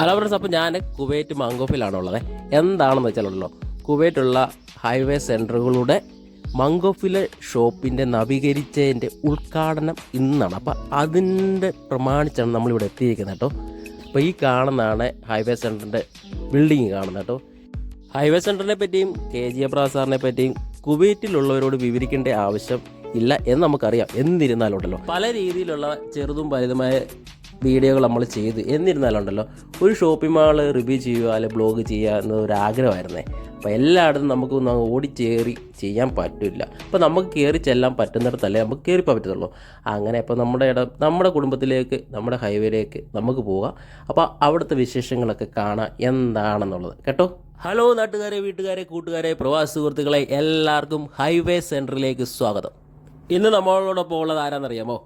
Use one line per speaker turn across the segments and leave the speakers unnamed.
Hello friends അപ്പോൾ ഞാൻ Kuwait മങ്കോഫിലാണുള്ളത് എന്താണെന്ന് വെച്ചാലുണ്ടല്ലോ കുവൈറ്റുള്ള ഹൈവേ സെന്ററുകളുടെ മംഗോഫിലെ ഷോപ്പിന്റെ നവീകരിച്ചതിന്റെ ഉദ്ഘാടനം ഇന്നാണ്. അപ്പോൾ അതിന്റെ പ്രമാണിച്ചാണ് നമ്മളിവിടെ എത്തിയിരിക്കുന്നത് കേട്ടോ. അപ്പോൾ ഈ കാണുന്നതാണ് ഹൈവേ സെന്ററിന്റെ ബിൽഡിങ് കാണുന്നത് കേട്ടോ. ഹൈവേ സെന്ററിനെ പറ്റിയും കെ ജി എബ്രാ സാറിനെ പറ്റിയും കുവൈറ്റിലുള്ളവരോട് വിവരിക്കേണ്ട ആവശ്യം ഇല്ല എന്ന് നമുക്കറിയാം. എന്നിരുന്നാലുണ്ടല്ലോ പല രീതിയിലുള്ള ചെറുതും വലുതുമായ വീഡിയോകൾ നമ്മൾ ചെയ്ത് എന്നിരുന്നാലുണ്ടല്ലോ ഒരു ഷോപ്പിംഗ് മാൾ റിവ്യൂ ചെയ്യുക അല്ലെങ്കിൽ ബ്ലോഗ് ചെയ്യുക എന്നൊരാഗ്രഹമായിരുന്നേ അപ്പോൾ എല്ലായിടത്തും നമുക്ക് ഒന്ന് ഓടിച്ചേറി ചെയ്യാൻ പറ്റില്ല. അപ്പോൾ നമുക്ക് കയറി ചെല്ലാൻ പറ്റുന്നിടത്തല്ലേ നമുക്ക് കയറിപ്പോൾ പറ്റത്തുള്ളൂ. അങ്ങനെ അപ്പോൾ നമ്മുടെ ഇട നമ്മുടെ കുടുംബത്തിലേക്ക് നമ്മുടെ ഹൈവേയിലേക്ക് നമുക്ക് പോകാം. അപ്പോൾ അവിടുത്തെ വിശേഷങ്ങളൊക്കെ കാണാം എന്താണെന്നുള്ളത്. കേട്ടോ? ഹലോ നാട്ടുകാരെ വീട്ടുകാരെ കൂട്ടുകാരെ പ്രവാസി സുഹൃത്തുക്കളെ എല്ലാവർക്കും ഹൈവേ സെന്ററിലേക്ക് സ്വാഗതം. ഇന്ന് നമ്മളോടൊപ്പം ഉള്ളത് ആരാന്നറിയാമോ?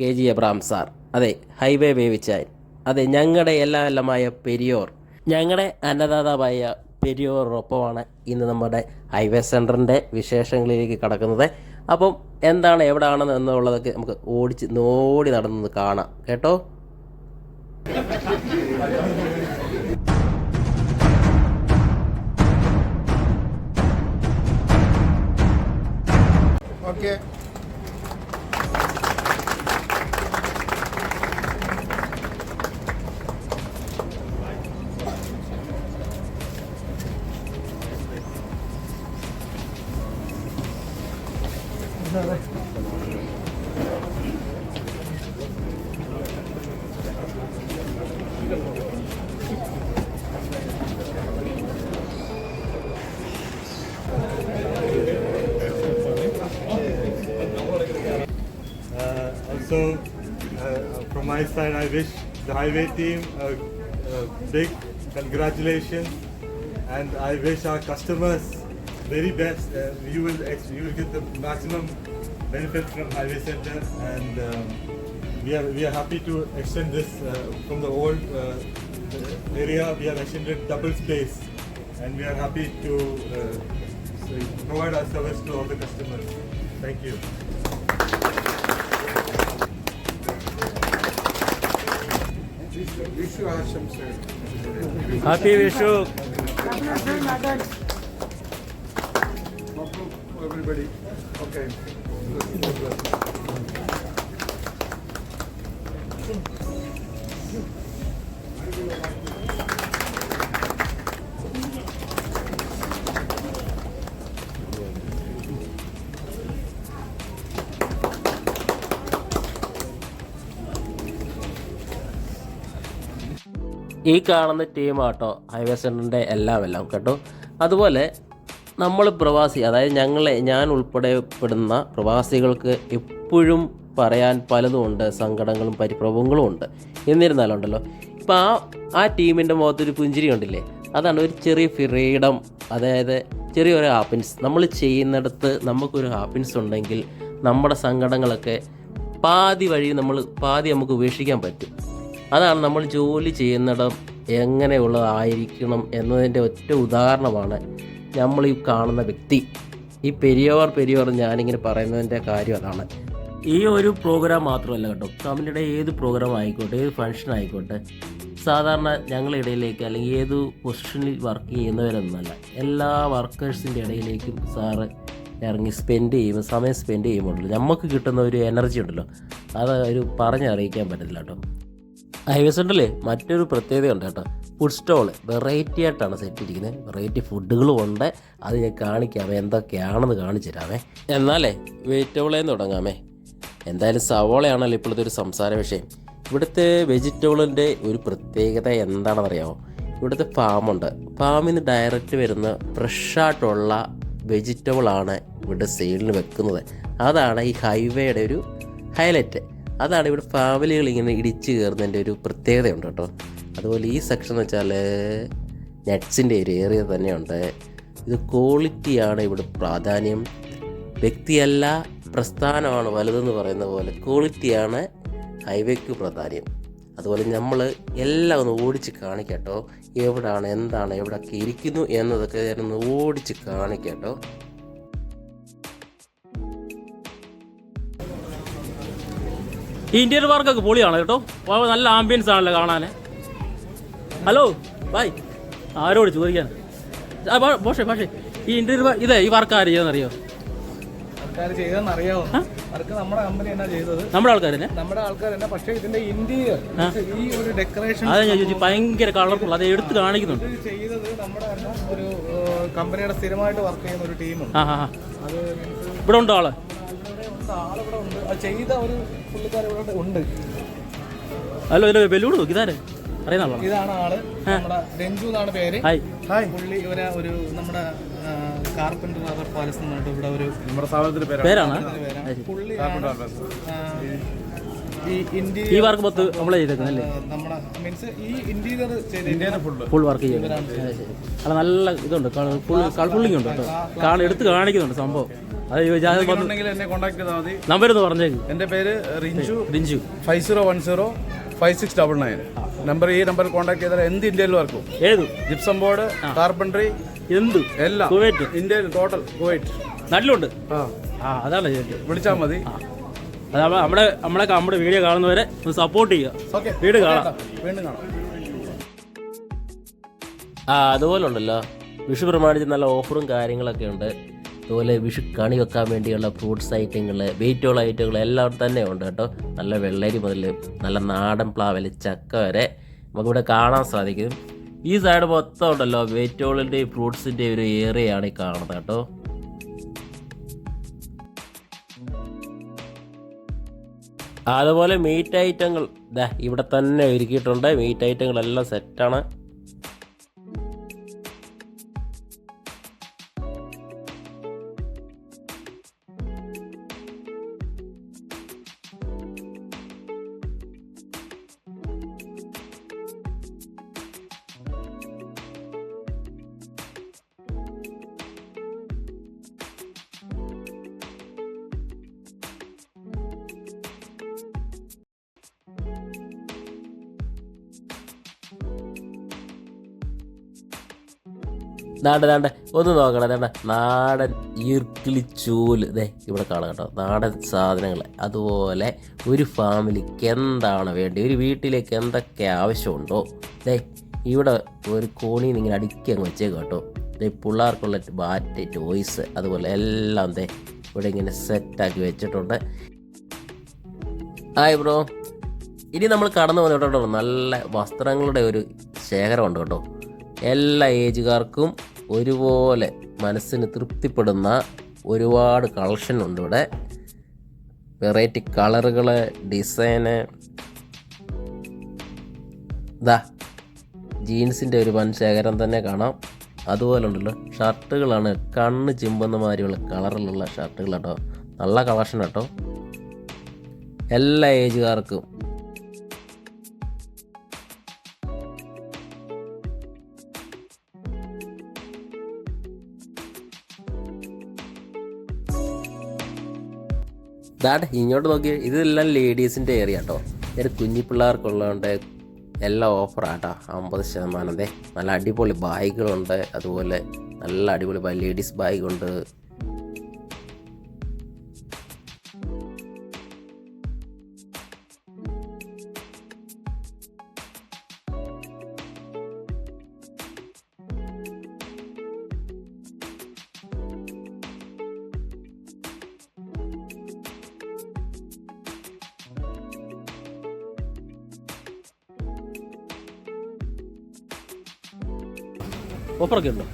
K G Abraham sir. അതെ ഹൈവേ വേവിച്ചാൻ അതെ ഞങ്ങളുടെ എല്ലാ എല്ലാമായ പെരിയോർ. ഞങ്ങളുടെ അന്നദാതാവായ പെരിയോറിനൊപ്പമാണ് ഇന്ന് നമ്മുടെ ഹൈവേ സെന്ററിന്റെ വിശേഷങ്ങളിലേക്ക് കടക്കുന്നത്. അപ്പം എന്താണ് എവിടെയാണെന്ന് എന്നുള്ളതൊക്കെ നമുക്ക് ഓടിച്ച് നോടി നടന്നത് കാണാം. കേട്ടോ?
Okay.
Also, uh, from my side, I wish the highway team a, a big congratulations, and I wish our customers very best. Uh, you will you will get the maximum benefit from Highway Center, and um, we are we are happy to extend this uh, from the old uh, area. We have extended double space, and we are happy to uh, provide our service to all the customers. Thank you.
Vishu ആശംസകൾ
happy Vishu
everybody okay
ഈ കാണുന്ന ടീമാട്ടോ highway സെന്ററിന്റെ എല്ലാം എല്ലാം കേട്ടോ. അതുപോലെ നമ്മൾ പ്രവാസി അതായത് ഞങ്ങളെ ഞാൻ ഉൾപ്പെടെപ്പെടുന്ന പ്രവാസികൾക്ക് എപ്പോഴും പറയാൻ പലതും ഉണ്ട് സങ്കടങ്ങളും പരിഭ്രമങ്ങളും ഉണ്ട്. എന്നിരുന്നാലും ഉണ്ടല്ലോ ഇപ്പം ആ ആ ടീമിന്റെ മുഖത്തൊരു പുഞ്ചിരി ഉണ്ടില്ലേ അതാണ് ഒരു ചെറിയ ഫ്രീഡം അതായത് ചെറിയൊരു ഹാപ്പിൻസ് നമ്മൾ ചെയ്യുന്നിടത്ത് നമുക്കൊരു ഹാപ്പിൻസ് ഉണ്ടെങ്കിൽ നമ്മുടെ സങ്കടങ്ങളൊക്കെ പാതി വഴി നമ്മൾ പാതി നമുക്ക് ഉപേക്ഷിക്കാൻ പറ്റും. അതാണ് നമ്മൾ ജോലി ചെയ്യുന്നിടം എങ്ങനെയുള്ളതായിരിക്കണം എന്നതിന്റെ ഒറ്റ ഉദാഹരണമാണ് നമ്മൾ ഈ കാണുന്ന വ്യക്തി. ഈ പെരിയവർ പെരിയവർ ഞാനിങ്ങനെ പറയുന്നതിന്റെ കാര്യം അതാണ്. ഈ ഒരു പ്രോഗ്രാം മാത്രമല്ല കേട്ടോ. കമ്പനിയുടെ ഏത് പ്രോഗ്രാം ആയിക്കോട്ടെ ഏത് ഫംഗ്ഷൻ ആയിക്കോട്ടെ സാധാരണ ഞങ്ങളുടെ ഇടയിലേക്ക് അല്ലെങ്കിൽ ഏത് പൊസിഷനിൽ വർക്ക് ചെയ്യുന്നവരെന്നല്ല. എല്ലാ വർക്കേഴ്സിന്റെ ഇടയിലേക്കും സാറ് ഇറങ്ങി സ്പെൻഡ് ചെയ്യും സമയം സ്പെൻഡ് ചെയ്യുമ്പോഴല്ലോ. നമുക്ക് കിട്ടുന്ന ഒരു എനർജി ഉണ്ടല്ലോ. അത് ഒരു പറഞ്ഞറിയിക്കാൻ പറ്റത്തില്ല കേട്ടോ. ഹൈവേ സെന്ററിൽ മറ്റൊരു പ്രത്യേകതയുണ്ട് കേട്ടോ. ഫുഡ് സ്റ്റോൾ വെറൈറ്റി ആയിട്ടാണ് സെറ്റ് ഇരിക്കുന്നത് വെറൈറ്റി ഫുഡുകളും ഉണ്ട്. അത് ഞാൻ കാണിക്കാമേ. എന്തൊക്കെയാണെന്ന് കാണിച്ചു തരാമേ. എന്നാലേ വെജിറ്റബിളേന്ന് തുടങ്ങാമേ. എന്തായാലും സവോളയാണല്ലോ ഇപ്പോഴത്തെ ഒരു സംസാര വിഷയം. ഇവിടുത്തെ വെജിറ്റബിളിന്റെ ഒരു പ്രത്യേകത എന്താണെന്നറിയാമോ ഇവിടുത്തെ ഫാമുണ്ട് ഫാമിൽ നിന്ന് ഡയറക്റ്റ് വരുന്ന ഫ്രഷായിട്ടുള്ള വെജിറ്റബിളാണ് ഇവിടെ സെയിലിന് വെക്കുന്നത്. അതാണ് ഈ ഹൈവേയുടെ ഒരു ഹൈലൈറ്റ് അതാണ് ഇവിടെ ഫാമിലികൾ ഇങ്ങനെ ഇടിച്ച് കയറുന്നതിന്റെ ഒരു പ്രത്യേകതയുണ്ട് കേട്ടോ. അതുപോലെ ഈ സെക്ഷൻ എന്ന് വെച്ചാൽ നട്ട്സിന്റെ ഒരു ഏരിയ തന്നെയുണ്ട്. ഇത് ക്വാളിറ്റിയാണ് ഇവിടെ പ്രാധാന്യം. വ്യക്തിയല്ല പ്രസ്ഥാനമാണ് വലുതെന്ന് പറയുന്ന പോലെ ക്വാളിറ്റിയാണ് ഹൈവേക്ക് പ്രാധാന്യം. അതുപോലെ നമ്മൾ എല്ലാം ഒന്ന് ഓടിച്ച് കാണിക്കട്ടോ എവിടാണ് എന്താണ് എവിടെയൊക്കെ ഇരിക്കുന്നു എന്നതൊക്കെ ഞാനൊന്ന് ഓടിച്ച് കാണിക്കട്ടോ
ഈ ഇന്റീരിയർ വർക്കൊക്കെ പൊളിയാണ് കേട്ടോ. നല്ല ആംബിയൻസ് ആണല്ലോ കാണാൻ ഹലോ ബായ് ആരോട് ചോദിക്കാൻ പക്ഷേ പക്ഷേ ഈ ഇന്റർവ്യൂ ഇതേ ഈ വർക്ക് ആര്
അറിയാവോ നമ്മുടെ
ആൾക്കാർ തന്നെ
നമ്മുടെ ആൾക്കാർ തന്നെ? പക്ഷേ ഇതിന്റെ ഇന്റീരിയർ ഈ ഒരു ഡെക്കറേഷൻ
അതെ ഞാൻ ചോദിച്ചു ഭയങ്കര കളർഫുൾ അത് എടുത്ത് കാണിക്കുന്നുണ്ട്.
ചെയ്തത് നമ്മുടെ ഒരു കമ്പനിയുടെ സ്ഥിരമായിട്ട് വർക്ക് ചെയ്യുന്ന ഒരു ടീമുണ്ട്
ഇവിടെ ഉണ്ടോ
ആൾ? ആളിവിടെ ഉണ്ട്. അത് ചെയ്ത ഒരു ഇവിടെ ഉണ്ട്.
ഹലോ ഇതിന്റെ ബലൂൺ നോക്കി ഇതാരെ? അറിയുന്ന ആളാണ്?
ഇതാണ് ആൾ. നമ്മുടെ രഞ്ജു എന്നാണ് പേര്.
ഹായ്.
പുള്ളി ഇവരെ ഒരു നമ്മുടെ കാർപ്പന്റർ അവർ പാലസ് എന്ന് പറഞ്ഞിട്ട് ഇവിടെ ഒരു
നമ്മുടെ സ്ഥാപനത്തിന്റെ പേരാണ്.
പേരാണ്?
പേരാണ്. പുള്ളിയാണ് ഈ ഇന്ത്യ
ഈ വർക്ക് മൊത്തം നമ്മളെ ചെയ്തേക്കുന്നല്ലേ
നമ്മുടെ മീൻസ് ഈ ഇന്റീരിയർ ഫുള്ള്
ഫുൾ വർക്ക് ചെയ്യുന്നത് അല്ല നല്ല ഇതുണ്ട്. ഫുൾ കളർഫുള്ളിങ് ഉണ്ട് കേട്ടോ. കാണാൻ എടുത്ത് കാണിക്കുന്നുണ്ട് സംഭവം.
എന്നെ കോൺടാക്ട് ചെയ്താൽ മതി.
നമ്പർ ഒന്ന് പറഞ്ഞേക്ക്.
എന്റെ പേര് Rinju.
Rinju.
Five zero one zero five six double nine number ഈ നമ്പറിൽ കോൺടാക്ട് ചെയ്താൽ എന്ത് ഇന്ത്യയിൽ വർക്കും?
ഏത്?
ജിപ്സം ബോർഡ് കാർപ്പൻട്രി
എന്ത്?
എല്ലാം.
കുവൈറ്റ്.
ഇന്ത്യയിൽ ടോട്ടൽ കുവൈറ്റ്.
നാട്ടിലുണ്ട്
ആ.
ആ അതാണ്
വിളിച്ചാൽ മതി.
നമ്മുടെ നമ്മളെ നമ്മുടെ വീഡിയോ കാണുന്നവരെ ഒന്ന് സപ്പോർട്ട് ചെയ്യുക.
ഓക്കെ
വീട് കാണാം.
വീണ്ടും കാണാം.
ആ അതുപോലെ ഉണ്ടല്ലോ വിഷു പ്രമാണിച്ച് നല്ല ഓഫറും കാര്യങ്ങളൊക്കെ ഉണ്ട്. അതുപോലെ വിഷു കണി വെക്കാൻ വേണ്ടിയുള്ള ഫ്രൂട്ട്സ് ഐറ്റങ്ങൾ വെയിറ്റുള്ള ഐറ്റങ്ങൾ എല്ലാം തന്നെ ഉണ്ട് കേട്ടോ. നല്ല വെള്ളരി മുതൽ നല്ല നാടൻ പ്ലാവൽ ചക്ക വരെ നമുക്കിവിടെ കാണാൻ സാധിക്കും. ഈ സൈഡ് മൊത്തം ഉണ്ടല്ലോ വെയിറ്റോളിന്റെയും ഫ്രൂട്ട്സിന്റെയും ഒരു ഏറിയാണ് ഈ കാണുന്നത് കേട്ടോ. അതുപോലെ മീറ്റ് ഐറ്റങ്ങൾ ഇവിടെ തന്നെ ഒരുക്കിയിട്ടുണ്ട്. മീറ്റ് ഐറ്റങ്ങളെല്ലാം സെറ്റാണ് ദാണ്ട ദാണ്ട ഒന്ന് നോക്കണം ദാണ്ട നാടൻ ഈർക്കിളി ചൂൽ. ദേ ഇവിടെ കാണാം കേട്ടോ. നാടൻ സാധനങ്ങൾ അതുപോലെ ഒരു ഫാമിലിക്ക് എന്താണ് വേണ്ടി ഒരു വീട്ടിലേക്ക് എന്തൊക്കെ ആവശ്യമുണ്ടോ? ദേ ഇവിടെ ഒരു കോണി ഇങ്ങനെ അടുക്കി അങ്ങ് കേട്ടോ. ദേ പിള്ളേർക്കുള്ള ബാറ്റ് ടോയ്സ് അതുപോലെ എല്ലാം ദേ ഇവിടെ ഇങ്ങനെ സെറ്റാക്കി വെച്ചിട്ടുണ്ട്. Hi bro. ഇനി നമ്മൾ കടന്നു വന്നിട്ടുണ്ടോ നല്ല വസ്ത്രങ്ങളുടെ ഒരു ശേഖരമുണ്ട് കേട്ടോ. എല്ലാ ഏജുകാർക്കും ഒരുപോലെ മനസ്സിന് തൃപ്തിപ്പെടുന്ന ഒരുപാട് കളക്ഷൻ ഉണ്ട് ഇവിടെ. വെറൈറ്റി കളറുകൾ ഡിസൈന് ഇതാ ജീൻസിന്റെ ഒരു വൻ ശേഖരം തന്നെ കാണാം. അതുപോലെ ഉണ്ടല്ലോ ഷർട്ടുകളാണ് കണ്ണ് ചിമ്പുന്ന മാതിരിയുള്ള കളറിലുള്ള ഷർട്ടുകൾ കേട്ടോ നല്ല കളക്ഷൻ കേട്ടോ എല്ലാ ഏജുകാർക്കും ദാട്ട് ഇങ്ങോട്ട് നോക്കി ഇതെല്ലാം ലേഡീസിന്റെ ഏരിയ കേട്ടോ ഒരു കുഞ്ഞി പിള്ളേർക്കുള്ളതുകൊണ്ട് എല്ലാം ഓഫറാട്ടോ അമ്പത് ശതമാനം അതെ നല്ല അടിപൊളി ബാഗുകളുണ്ട് അതുപോലെ നല്ല അടിപൊളി ലേഡീസ് ബാഗുണ്ട്
ഓഫറൊക്കെ ഉണ്ടോ.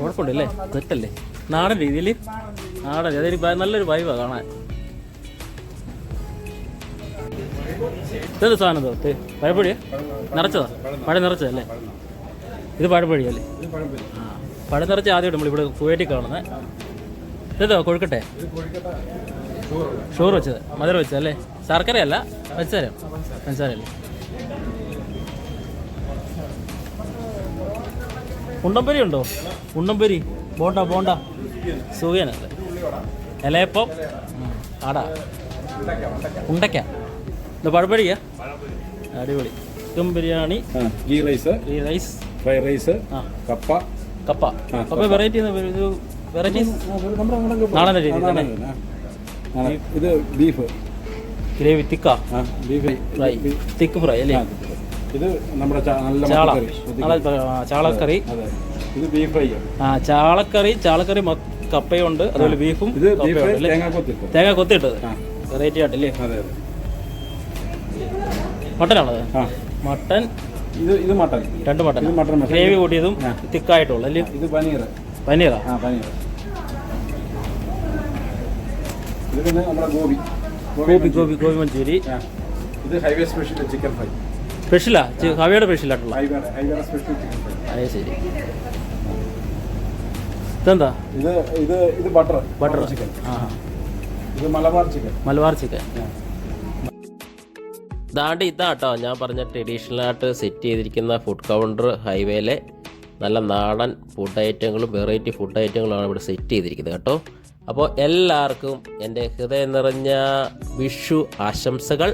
കുഴപ്പമുണ്ടല്ലേ സെറ്റല്ലേ? നാടൻ രീതിയിൽ? നാടൻ അതൊരു നല്ലൊരു വൈവാ കാണാൻ. ഇതെന്ത് സാധനം തോത്ത് പഴപ്പൊടിയാ? നിറച്ചതാ? പഴം നിറച്ചതല്ലേ? ഇത് പഴപ്പൊഴിയല്ലേ ആ പഴം നിറച്ച ആദ്യമായിട്ട് നമ്മളിവിടെ കുവൈറ്റിൽ കാണുന്നത് ഇതോ കൊഴുക്കട്ടെ? ഷുഗർ വെച്ചത്. മധുരം വെച്ചതല്ലേ? ശർക്കരയല്ല പഞ്ചസാര പഞ്ചസാരയല്ലേ? ഉണ്ടംപരി ഉണ്ടോ? ഉണ്ടംപരി. ബോണ്ട ബോണ്ട സുഖിയനല്ലേ ഇലയപ്പം. ആടാ ഉണ്ടക്ക ഇത് പഴപ്പടിയാ അടിപൊളി. Chicken biryani.
Ghee rice
ghee rice
fry rice
ആ.
കപ്പ.
കപ്പ. കപ്പ. വെറൈറ്റി വെറൈറ്റി നാടൻ
ഇത് beef
gravy thick
beef
fry thick fry അല്ലേ?
ഇത് നമ്മുടെ
ചാള. ചാളക്കറി.
ഇത് ബീഫ് ഫ്രൈ
ആ ചാളക്കറി ചാളക്കറി കപ്പയുണ്ട് അതുപോലെ ബീഫും
ഇത്? തേങ്ങ കൊത്തിട്ട്
തേങ്ങ കൊത്തിയിട്ടത്
ആ.
വെറൈറ്റി ആയിട്ടല്ലേ? മട്ടനാണത്? മട്ടൻ.
ഇത് ഇത് മട്ടൻ.
രണ്ട് മട്ടൻ.
മട്ടൻ.
ഗ്രേവി കൂട്ടിയതും. തിക്കായിട്ടുള്ള അല്ലേ?
ഇത് പനീർ.
പനീറാ?
ആ പനീർ. ഇത് പിന്നെ നമ്മുടെ ഗോബി
ഗോബി ഗോബി ഗോപി മഞ്ചൂരി.
ഇത് ഹൈവേ സ്പെഷ്യൽ ചിക്കൻ ഫ്രൈ.
സ്പെഷ്യലാ ഹവയുടെ സ്പെഷ്യലായിട്ടുള്ള അത് ശരി. ഇതെന്താ?
ഇത് ഇത് ഇത് ബട്ടർ
ബട്ടർ
ചിക്കൻ
ആ
ഇത് മലബാർ ചിക്കൻ
മലബാർ ചിക്കൻ
ദാണ്ട് ഇതാട്ടോ ഞാൻ പറഞ്ഞ ട്രഡീഷണൽ ആയിട്ട് സെറ്റ് ചെയ്തിരിക്കുന്ന ഫുഡ് കൗണ്ടർ ഹൈവേയിലെ നല്ല നാടൻ ഫുഡ് ഐറ്റങ്ങളും വെറൈറ്റി ഫുഡ് ഐറ്റങ്ങളാണ് ഇവിടെ സെറ്റ് ചെയ്തിരിക്കുന്നത് കേട്ടോ. അപ്പോൾ എല്ലാവർക്കും എന്റെ ഹൃദയം നിറഞ്ഞ വിഷു ആശംസകൾ.